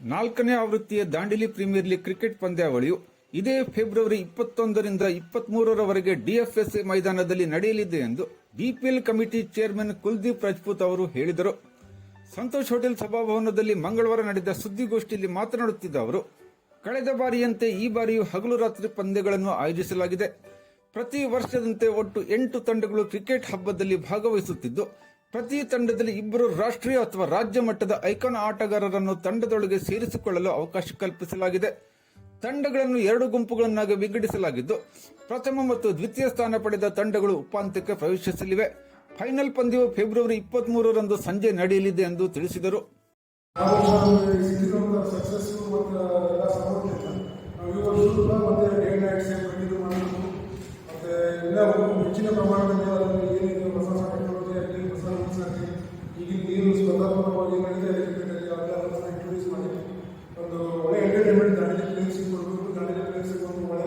ನಾಲ್ಕನೇ ಆವೃತ್ತಿಯ Dandeli premier league cricket ಪಂದ್ಯಾವಳಿಯು ಇದೇ ಫೆಬ್ರವರಿ ಇಪ್ಪತ್ತೊಂದರಿಂದ ಇಪ್ಪತ್ಮೂರರವರೆಗೆ ಡಿಎಫ್ಎಸ್ಎ ಮೈದಾನದಲ್ಲಿ ನಡೆಯಲಿದೆ ಎಂದು BPL committee chairman Kuldeep Rajput ಅವರು ಹೇಳಿದರು. ಸಂತೋಷ್ ಹೋಟೆಲ್ ಸಭಾಭವನದಲ್ಲಿ ಮಂಗಳವಾರ ನಡೆದ ಸುದ್ದಿಗೋಷ್ಠಿಯಲ್ಲಿ ಮಾತನಾಡುತ್ತಿದ್ದ ಅವರು, ಕಳೆದ ಬಾರಿಯಂತೆ ಈ ಬಾರಿಯೂ ಹಗಲು ರಾತ್ರಿ ಪಂದ್ಯಗಳನ್ನು ಆಯೋಜಿಸಲಾಗಿದೆ. ಪ್ರತಿ ವರ್ಷದಂತೆ ಒಟ್ಟು ಎಂಟು ತಂಡಗಳು ಕ್ರಿಕೆಟ್ ಹಬ್ಬದಲ್ಲಿ ಭಾಗವಹಿಸುತ್ತಿದ್ದು ಪ್ರತಿ ತಂಡದಲ್ಲಿ ಇಬ್ಬರು ರಾಷ್ಟ್ರೀಯ ಅಥವಾ ರಾಜ್ಯ ಮಟ್ಟದ ಐಕಾನ್ ಆಟಗಾರರನ್ನು ತಂಡದೊಳಗೆ ಸೇರಿಸಿಕೊಳ್ಳಲು ಅವಕಾಶ ಕಲ್ಪಿಸಲಾಗಿದೆ. ತಂಡಗಳನ್ನು ಎರಡು ಗುಂಪುಗಳನ್ನಾಗಿ ವಿಂಗಡಿಸಲಾಗಿದ್ದು, ಪ್ರಥಮ ಮತ್ತು ದ್ವಿತೀಯ ಸ್ಥಾನ ಪಡೆದ ತಂಡಗಳು ಉಪಾಂತ್ಯಕ್ಕೆ ಪ್ರವೇಶಿಸಲಿವೆ. ಫೈನಲ್ ಪಂದ್ಯವು ಫೆಬ್ರವರಿ ಇಪ್ಪತ್ಮೂರರಂದು ಸಂಜೆ ನಡೆಯಲಿದೆ ಎಂದು ತಿಳಿಸಿದರು. ಹೆಚ್ಚಿನ ಸಿಕ್ಕಿರುವಂಥ ಇಂಟ್ರೊಡ್ಯೂಸ್ ಮಾಡಿ. ಒಂದು ಎಂಟರ್ಟೈನ್ಮೆಂಟ್ ದಾಂಡಿಗೆ ಪ್ಲೇಯರ್ಸಿಗೆ ಕೊಡಬೇಕು ದಾಂಡಿಗೆ ಪ್ಲೇಯರ್ಸಿಗೆ ಒಂದು ಒಳ್ಳೆ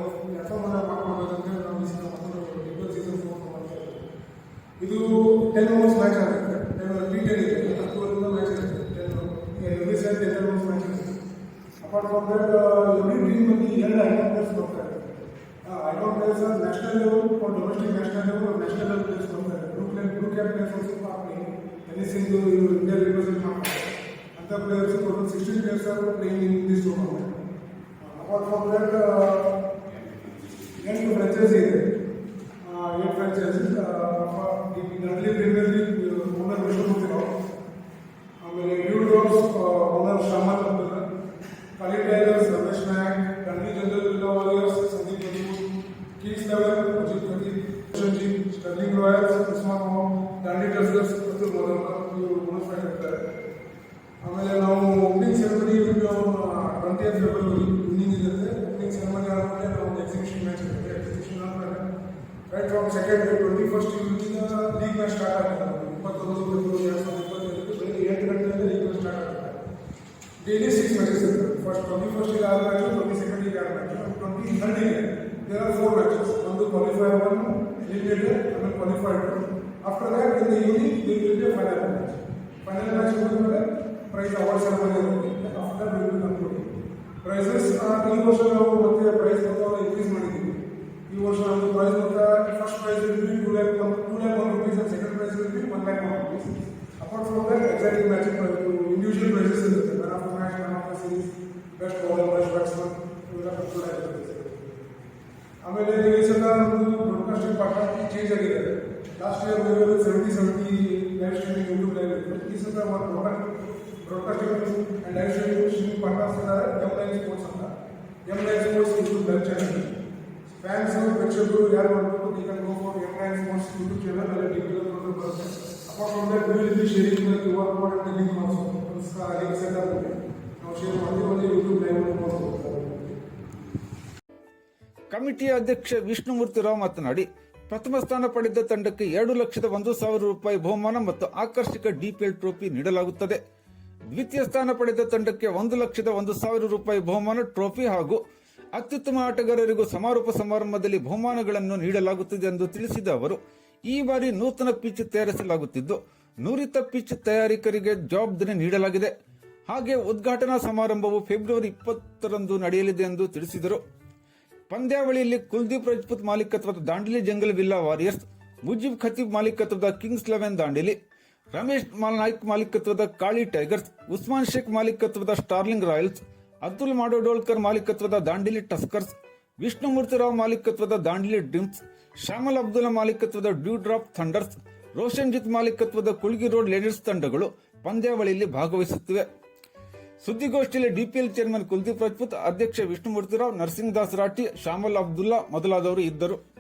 ಇದು ಟೆನ್ ಓವರ್ಸ್ ಮ್ಯಾಚ್ ಆಗುತ್ತೆ. ಇದೆ. ಹತ್ತುವರೆಯಿಂದ ಮ್ಯಾಚ್ ಇರುತ್ತೆ. Ten every side ten overs match ಇರುತ್ತೆ. Apart from that every team ಅಲ್ಲಿ ಎರಡು ಐಕಾನ್ ಪ್ಲೇಯರ್ಸ್ ಬರ್ತಾರೆ icon players national level domestic national level national level players ಬರ್ತಾರೆ clay blue cap players playing ಟೆನ್ನಿಸಿಂದು ಇವರು ಇಂಡಿಯಾ ರಿಪ್ರೆಸೆಂಟ್ ಮಾಡ್ತಾರೆ ಅಂತ players total sixteen players are playing in this tournament apart from that ಎಂಟು franchise ಇದೆ eight franchise tuskers ಮತ್ತು ಮೊದಲ ಇವರು bonus ಇರ್ತಾರೆ ಆಮೇಲೆ ನಾವು opening ceremony twenty eight February inning ಇರುತ್ತೆ ಓಪನಿಂಗ್ ಸೆರೆಮನಿ ಆದಮೇಲೆ ನಾವು ಒಂದು ಎಕ್ಸಿಬಿಷನ್ ಮ್ಯಾಚ್ ಇರುತ್ತೆ ಎಕ್ಸಿಬಿಷನ್ ಆದಮೇಲೆ right from second twenty first ಇಲ್ಲಿಂದ ಲೀಗ್ ಮ್ಯಾಚ್ ಸ್ಟಾರ್ಟ್ ಆಗುತ್ತೆ ಇಪ್ಪತ್ತೊಂದು ಫೆಬ್ರವರಿ ಎರಡು ಸಾವಿರದ ಇಪ್ಪತ್ತೈದು ಬೆಳಿಗ್ಗೆ ಎಂಟು ಗಂಟೆಯಿಂದ ಲೀಗ್ ಮ್ಯಾಚ್ ಸ್ಟಾರ್ಟ್ ಆಗುತ್ತೆ ಡೈಲಿ ಸಿಕ್ಸ್ ಮ್ಯಾಚಸ್ ಇರುತ್ತೆ ಫಸ್ಟ್ ಟ್ವೆಂಟಿ ಫಸ್ಟಿಗೆ ಆದ ಮ್ಯಾಚ್ ಟ್ವೆಂಟಿ ಸೆಕೆಂಡಿಗೆ ಆದ ಮ್ಯಾಚ್ ಟ್ವೆಂಟಿ ಥರ್ಡಿಗೆ ದೇರ್ ಆರ್ ಫೋರ್ ಮ್ಯಾಚಸ್ ಒಂದು ಕ್ವಾಲಿಫೈರ್ ಒನ್ ಎಲಿಮಿನೇಟೆಡ್ ಆಮೇಲೆ qualified after that in the evening they will be final match final match ಮುಗಿದ್ಮೇಲೆ ಪ್ರೈಸ್ ಅವಾರ್ಡ್ ಸೆರೆಮನಿ ಇರುತ್ತೆ after will be conclude prizes ಈ ವರ್ಷ ನಾವು ಮತ್ತೆ ಪ್ರೈಸ್ ಮೊತ್ತವನ್ನು ಇನ್ಕ್ರೀಸ್ ಮಾಡಿದ್ದೀವಿ ಈ ವರ್ಷ ನಮ್ಮದು ಪ್ರೈಸ್ ಮೊತ್ತ first prize will be two lakh one two lakh one rupees and second prize will be one lakh one rupees apart from that exciting match individual prizes ಇರುತ್ತೆ man of the match man of the series best bowler best batsman ಇವೆಲ್ಲ conclude ಆಗಿರುತ್ತೆ ಆಮೇಲೆ ಈ ಸಲ ನಮ್ಮದು broadcasting partner change ಆಗಿದೆ last year ಮೂವಿಯಲ್ಲಿ seventy seventy live streaming YouTube live ಇತ್ತು ಈ ಸಲ ಒಂದು total broadcasting and live streaming partners ಇದ್ದಾರೆ ಎಮ್ ಲೈನ್ ಸ್ಪೋರ್ಟ್ಸ್ ಅಂತ M line sports YouTube live channel fans ಪ್ರೇಕ್ಷಕರು ಯಾರು ಮಾಡಬೇಕು ಈ can go for M line sports YouTube channel ಅಲ್ಲಿ ಡಿಜಿಟಲ್ ಕಂಟ್ರೋಲ್ ಬರುತ್ತೆ apart from that will be sharing the Q R code and link also link set ಆಗುತ್ತೆ ನಾವು share ಮಾಡ್ತೀವಿ ಅಲ್ಲಿ ಯೂಟ್ಯೂಬ್ ಲೈವ್ ನೋಡ್ಬೋದು ಕಮಿಟಿಯ ಅಧ್ಯಕ್ಷ ವಿಷ್ಣುಮೂರ್ತಿ ರಾವ್ ಮಾತನಾಡಿ ಪ್ರಥಮ ಸ್ಥಾನ ಪಡೆದ ತಂಡಕ್ಕೆ ಎರಡು ಲಕ್ಷದ ಒಂದು ಸಾವಿರ ರೂಪಾಯಿ ಬಹುಮಾನ ಮತ್ತು ಆಕರ್ಷಕ ಡಿಪಿಎಲ್ ಟ್ರೋಫಿ ನೀಡಲಾಗುತ್ತದೆ. ದ್ವಿತೀಯ ಸ್ಥಾನ ಪಡೆದ ತಂಡಕ್ಕೆ ಒಂದು ಲಕ್ಷದ ಒಂದು ಸಾವಿರ ರೂಪಾಯಿ ಬಹುಮಾನ ಟ್ರೋಫಿ ಹಾಗೂ ಅತ್ಯುತ್ತಮ ಆಟಗಾರರಿಗೂ ಸಮಾರೋಪ ಸಮಾರಂಭದಲ್ಲಿ ಬಹುಮಾನಗಳನ್ನು ನೀಡಲಾಗುತ್ತದೆ ಎಂದು ತಿಳಿಸಿದ ಅವರು, ಈ ಬಾರಿ ನೂತನ ಪಿಚ್ ತಯಾರಿಸಲಾಗುತ್ತಿದ್ದು, ನುರಿತ ಪಿಚ್ ತಯಾರಿಕರಿಗೆ ಜವಾಬ್ದಾರಿ ನೀಡಲಾಗಿದೆ. ಹಾಗೆ ಉದ್ಘಾಟನಾ ಸಮಾರಂಭವು ಫೆಬ್ರವರಿ ಇಪ್ಪತ್ತರಂದು ನಡೆಯಲಿದೆ ಎಂದು ತಿಳಿಸಿದರು. ಪಂದ್ಯಾವಳಿಯಲ್ಲಿ ಕುಲ್ದೀಪ್ ರಜಪೂತ್ ಮಾಲೀಕತ್ವದ Dandeli Jungle Villa Warriors, Mujeeb Khatib ಮಾಲೀಕತ್ವದ ಕಿಂಗ್ಸ್ ಲೆವೆನ್ ದಾಂಡಿಲಿ, ರಮೇಶ್ ನಾಯ್ಕ್ ಮಾಲೀಕತ್ವದ ಕಾಳಿ ಟೈಗರ್ಸ್, ಉಸ್ಮಾನ್ ಶೇಖ್ ಮಾಲೀಕತ್ವದ ಸ್ಟಾರ್ಲಿಂಗ್ ರಾಯಲ್ಸ್ ಅಬ್ದುಲ್ ಮಾಡೋಡೋಳ್ಕರ್ ಮಾಲೀಕತ್ವದ ದಾಂಡಿಲಿ ಟಸ್ಕರ್ಸ್, ವಿಷ್ಣುಮೂರ್ತಿ ರಾವ್ ಮಾಲೀಕತ್ವದ ದಾಂಡಿಲಿ ಡ್ರೀಮ್ಸ್ ಶ್ಯಾಮಲ್ ಅಬ್ದುಲ್ ಮಾಲೀಕತ್ವದ ಡ್ಯೂ ಡ್ರಾಪ್ ಥಂಡರ್ಸ್, ರೋಷನ್ಜಿತ್ ಮಾಲೀಕತ್ವದ ಕುಳ್ಗಿ ರೋಡ್ ಲೇಡರ್ಸ್ ತಂಡಗಳು ಪಂದ್ಯಾವಳಿಯಲ್ಲಿ ಭಾಗವಹಿಸುತ್ತಿವೆ. ಸುದ್ದಿಗೋಷ್ಠಿಯಲ್ಲಿ ಡಿಪಿಎಲ್ ಚೇರ್ಮನ್ ಕುಲ್ದೀಪ್ ರಾಜ್ಪೂತ್ ಅಧ್ಯಕ್ಷ ವಿಷ್ಣುಮೂರ್ತಿರಾವ್ ನರಸಿಂಗ್ ದಾಸ್ ರಾಠಿ ಅಬ್ದುಲ್ಲಾ ಮೊದಲಾದವರು ಇದ್ದರು.